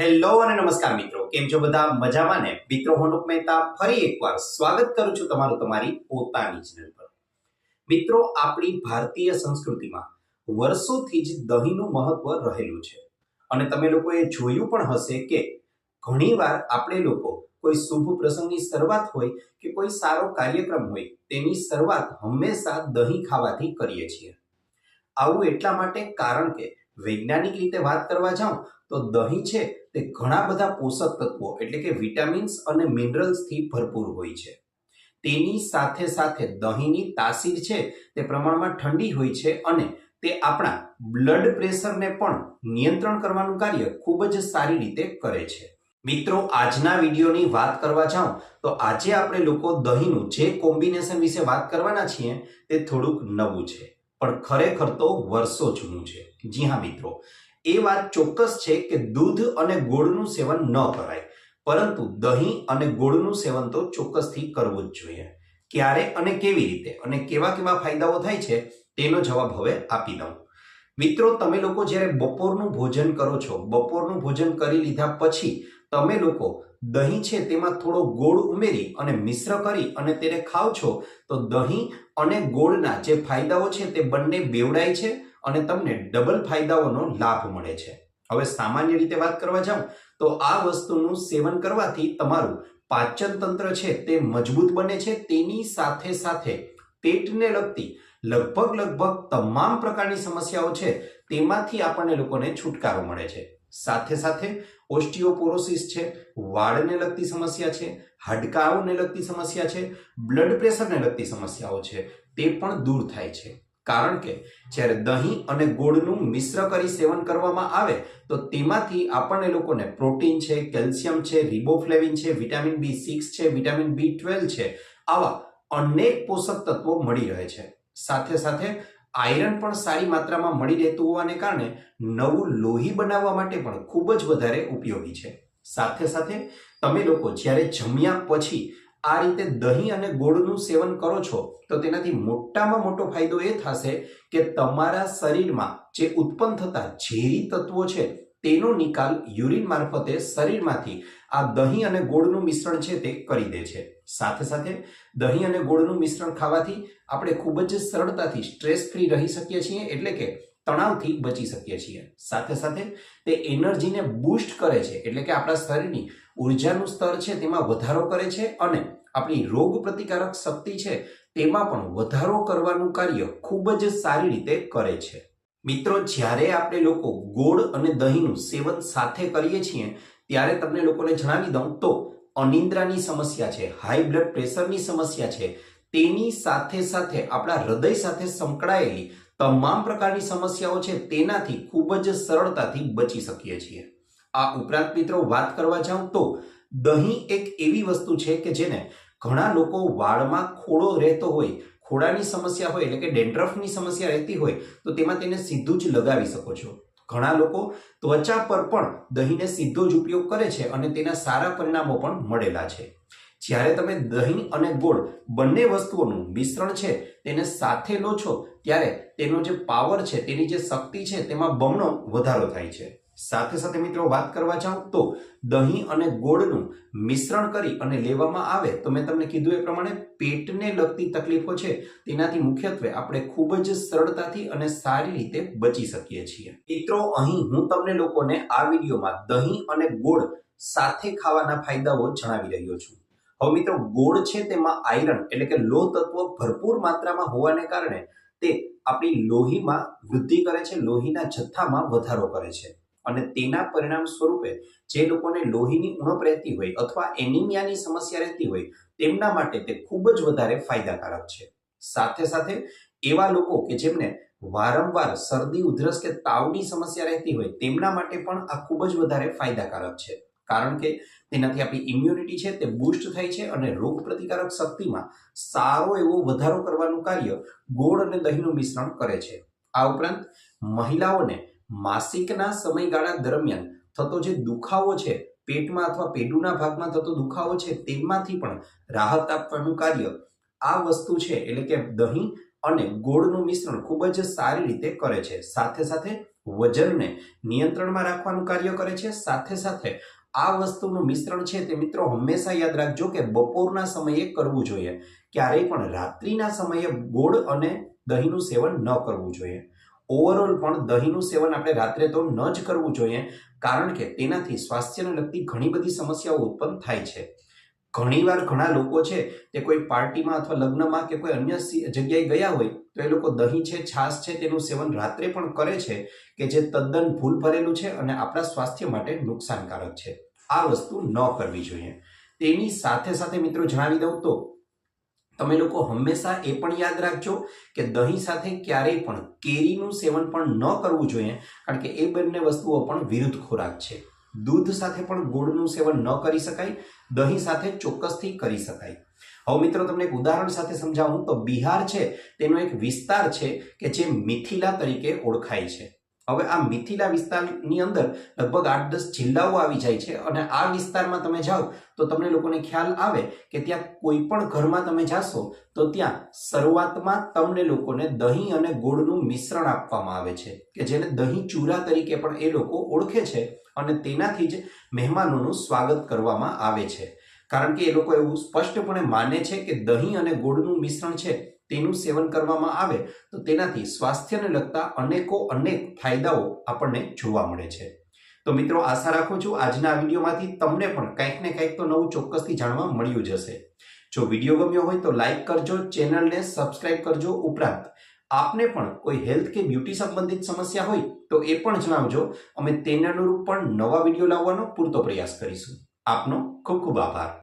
Hello અને નમસ્કાર મિત્રો, કેમ છો બધા? મજામાં ને? મિત્રો હનુક મહેતા ફરી એકવાર સ્વાગત કરું છું તમારું તમારી પોતાની ચેનલ પર. મિત્રો, આપણી ભારતીય સંસ્કૃતિમાં વર્ષોથી જ દહીંનું મહત્વ રહેલું છે. અને તમે લોકોએ જોયું પણ હશે કે ઘણીવાર આપણે લોકો કોઈ શુભ પ્રસંગની શરૂઆત હોય કે કોઈ સારો કાર્યક્રમ હોય, તેની શરૂઆત હંમેશા દહીં ખાવાથી કરીએ છીએ. આવું એટલા માટે કારણ કે વૈજ્ઞાનિક રીતે વાત કરવા જાઉં, તો દહીં છે તે ઘણા બધા પોષક તત્વો, એટલે કે વિટામિન્સ અને મિનરલ્સથી ભરપૂર હોય છે. તેની સાથે સાથે દહીંની તાસીર છે તે પ્રમાણમાં ઠંડી હોય છે અને તે આપણા બ્લડ પ્રેશરને પણ નિયંત્રણ કરવાનું કાર્ય ખૂબ જ સારી રીતે કરે છે. મિત્રો, આજના વિડીયોની વાત કરવા જાઉં, તો આજે આપણે લોકો દહીંનું જે કોમ્બિનેશન વિશે વાત કરવાના છીએ તે થોડુંક નવું છે. પણ ખરેખર તો વર્ષો જૂનું છે. જી હા મિત્રો, એ વાત ચોક્કસ છે કે દૂધ અને ગોળનું સેવન ન કરાય, પરંતુ દહીં અને ગોળનું સેવન તો ચોક્કસથી કરવું જ જોઈએ. ક્યારે અને કેવી રીતે અને કેવા કેવા ફાયદાઓ થાય છે તેનો જવાબ હવે આપી દઉં. મિત્રો, તમે લોકો જ્યારે બપોરનું ભોજન કરો છો, બપોરનું ભોજન કરી લીધા પછી તમે લોકો દહીં છે તેમાં થોડો ગોળ ઉમેરી અને મિશ્ર કરી અને તેને ખાવ છો, તો દહીં અને ગોળના જે ફાયદાઓ છે તે બંને બેવડાય છે અને તમને ડબલ ફાયદાઓનો લાભ મળે છે. હવે સામાન્ય રીતે વાત કરવા જાઉં, તો આ વસ્તુનું સેવન કરવાથી તમારું પાચન તંત્ર છે તે મજબૂત બને છે. તેની સાથે સાથે પેટને લગતી લગભગ લગભગ તમામ પ્રકારની સમસ્યાઓ છે, તેમાંથી આપણને લોકોને છુટકારો મળે છે. સાથે સાથે ઓસ્ટિયોપોરોસિસ છે, વાળને લગતી સમસ્યા છે, હાડકાઓને લગતી સમસ્યા છે, બ્લડ પ્રેશરને લગતી સમસ્યાઓ છે, તે પણ દૂર થાય છે. કારણ કે જ્યારે દહીં અને ગોળનું મિશ્ર કરી સેવન કરવામાં આવે, તો તેમાંથી આપણને લોકોને પ્રોટીન છે, કેલ્શિયમ છે, રિબોફ્લેવિન છે, વિટામિન બી સિક્સ છે, વિટામિન બી ટ્વેલ્વ છે, આવા અનેક પોષક તત્વો મળી રહે છે. સાથે સાથે આયરન પણ સારી માત્રામાં મળી રહેતું હોવાને કારણે નવું લોહી બનાવવા માટે પણ ખૂબ જ વધારે ઉપયોગી છે. સાથે સાથે તમે લોકો જ્યારે જમ્યા પછી આ રીતે દહીં અને ગોળનું સેવન કરો છો, તો તેનાથી મોટામાં મોટો ફાયદો એ થશે કે તમારા શરીરમાં જે ઉત્પન્ન થતા ઝેરી તત્વો છે તેનો નિકાલ યુરિન મારફતે શરીરમાંથી આ દહીં અને ગોળનું મિશ્રણ છે તે કરી દે છે. સાથે સાથે દહીં અને ગોળનું મિશ્રણ ખાવાથી આપણે ખૂબ જ સરળતાથી સ્ટ્રેસ ફ્રી રહી શકીએ છીએ એટલે કે તણાવથી બચી શકીએ છીએ. સાથે સાથે તે એનર્જીને બૂસ્ટ કરે છે એટલે કે આપણા શરીરની ઉર્જાનું સ્તર છે તેમાં વધારો કરે છે અને આપણી રોગ પ્રતિકારક શક્તિ છે તેમાં પણ વધારો કરવાનું કાર્ય ખૂબ જ સારી રીતે કરે છે. મિત્રો, જ્યારે આપણે લોકો ગોળ અને દહીંનું સેવન સાથે કરીએ છીએ, ત્યારે તમને લોકોને જણાવી દઉં તો, અનિદ્રાની સમસ્યા છે હાઈ બ્લડ પ્રેશરની સમસ્યા છે. તેની સાથે સાથે આપણા હૃદય સાથે સંકળાયેલી તમામ પ્રકારની સમસ્યાઓ છે, તેનાથી ખૂબ જ સરળતાથી બચી શકીએ છીએ. આ ઉપરાંત મિત્રો, વાત કરવા જાઉં તો, દહીં એક એવી વસ્તુ છે કે જેને ઘણા લોકો વાળમાં ખોડો રહેતો હોય ખોડાની સમસ્યા હોય એટલે કે ડેન્ડ્રફની સમસ્યા રહેતી હોય, તો તેમાં તેને સીધું જ લગાવી શકો છો. ઘણા લોકો ત્વચા પર પણ દહીંને સીધો જ ઉપયોગ કરે છે અને તેના સારા પરિણામો પણ મળેલા છે. જ્યારે તમે દહીં અને ગોળ બંને વસ્તુઓનું મિશ્રણ છે, તેને સાથે લો છો, ત્યારે તેનો જે પાવર છે, તેની જે શક્તિ છે, તેમાં બમણો વધારો થાય છે. સાથે સાથે મિત્રો વાત કરવા જાઉં તો દહીં અને ગોળનું મિશ્રણ કરી અને લેવામાં આવે તો મેં તમને કીધું એ પ્રમાણે પેટને લગતી તકલીફો છે. તેનાથી મુખ્યત્વે આપણે ખૂબ જ સરળતાથી અને સારી રીતે બચી શકીએ છીએ. મિત્રો, અહીં હું તમને લોકોને આ વિડીયોમાં દહીં અને ગોળ સાથે ખાવાના ફાયદાઓ જણાવી રહ્યો છું. હવે મિત્રો, ગોળ છે તેમાં આયરન એટલે કે લોહ તત્વ ભરપૂર માત્રામાં હોવાને કારણે તે આપણી લોહીમાં વૃદ્ધિ કરે છે, લોહીના જથ્થામાં વધારો કરે છે. અને તેના પરિણામ સ્વરૂપે જે લોકોને લોહીની ઉણપ રહેતી હોય અથવા એનિમિયાની સમસ્યા રહેતી હોય તેમના માટે તે ખૂબ જ વધારે ફાયદાકારક છે. સાથે સાથે એવા લોકો કે જેમને વારંવાર શરદી, ઉધરસ કે તાવની સમસ્યા રહેતી હોય તેમના માટે પણ આ ખૂબ જ વધારે ફાયદાકારક છે. કારણ કે તેનાથી આપણી ઇમ્યુનિટી છે તે બૂસ્ટ થાય છે અને રોગ પ્રતિકારક શક્તિમાં સારો એવો વધારો કરવાનું કાર્ય ગોળ અને દહીંનું મિશ્રણ કરે છે. આ ઉપરાંત મહિલાઓને માસિકના સમયગાળા દરમિયાન થતો જે દુખાવો છે, પેટમાં અથવા પેટુના ભાગમાં થતો દુખાવો છે, તેમાંથી પણ રાહત આપવાનું કાર્ય. આ વસ્તુ છે, એટલે કે દહીં અને ગોળનું મિશ્રણ ખૂબ જ સારી રીતે કરે છે. સાથે સાથે વજનને નિયંત્રણમાં રાખવાનું કાર્ય કરે છે. સાથે સાથે આ વસ્તુનું મિશ્રણ છે તે મિત્રો હંમેશા યાદ રાખજો કે બપોરના સમયે કરવું જોઈએ. ક્યારેય પણ રાત્રિના સમયે ગોળ અને દહીંનું સેવન ન કરવું જોઈએ. ઓવરઓલ પણ દહીંનું સેવન આપણે રાત્રે તો ન જ કરવું જોઈએ, કારણ કે તેનાથી સ્વાસ્થ્યને લગતી ઘણી બધી સમસ્યાઓ ઉત્પન્ન થાય છે. ઘણીવાર ઘણા લોકો છે તે કોઈ પાર્ટીમાં અથવા લગ્નમાં કે કોઈ અન્ય જગ્યાએ ગયા હોય, તો એ લોકો દહીં છે, છાશ છે, તેનું સેવન રાત્રે પણ કરે છે, કે જે તદ્દન ભૂલ ભરેલું છે અને આપણા સ્વાસ્થ્ય માટે નુકસાનકારક છે. આ વસ્તુ ન કરવી જોઈએ. તેની સાથે સાથે મિત્રો જણાવી દઉં તો તમે લોકો હંમેશા એ પણ યાદ રાખજો કે દહીં સાથે ક્યારેય પણ કેરીનું સેવન પણ ન કરવું જોઈએ, કારણ કે એ બંને વસ્તુઓ પણ વિરુદ્ધ ખોરાક છે. દૂધ સાથે પણ ગોળનું સેવન ન કરી શકાય, દહીં સાથે ચોક્કસથી કરી શકાય. હવે મિત્રો, તમને એક ઉદાહરણ સાથે સમજાવું તો બિહાર છે, તેનો એક વિસ્તાર છે કે જે મિથિલા તરીકે ઓળખાય છે. હવે આ મિથિલા વિસ્તારની અંદર લગભગ આઠ દસ જિલ્લાઓ આવી જાય છે અને આ વિસ્તારમાં તમે જાઓ તો તમને લોકોને ખ્યાલ આવે કે ત્યાં કોઈ પણ ઘરમાં તમે જાશો તો ત્યાં શરૂઆતમાં તમને લોકોને દહીં અને ગોળનું મિશ્રણ આપવામાં આવે છે, કે જેને દહીં ચૂરા તરીકે પણ એ લોકો ઓળખે છે અને તેનાથી જ મહેમાનોનું સ્વાગત કરવામાં આવે છે. કારણ કે એ લોકો એવું સ્પષ્ટપણે માને છે કે દહીં અને ગોળનું મિશ્રણ છે તેનું સેવન કરવામાં આવે, તો તેનાથી સ્વાસ્થ્યને લગતા અનેકો અનેક ફાયદાઓ આપણને જોવા મળે છે. તો મિત્રો, આશા રાખું છું આજના વિડીયોમાંથી તમને પણ કંઈક ને કંઈક તો નવું ચોક્કસથી જાણવા મળ્યું જ હશે. જો વીડિયો ગમ્યો હોય તો લાઇક કરજો, ચેનલને સબસ્ક્રાઇબ કરજો ઉપરાંત. આપને પણ કોઈ હેલ્થ કે બ્યુટી સંબંધિત સમસ્યા હોય તો એ પણ જણાવજો. અમે તેને અનુરૂપ પણ નવા વીડિયો લાવવાનો પૂરતો પ્રયાસ કરીશું. આપનો ખૂબ ખૂબ આભાર.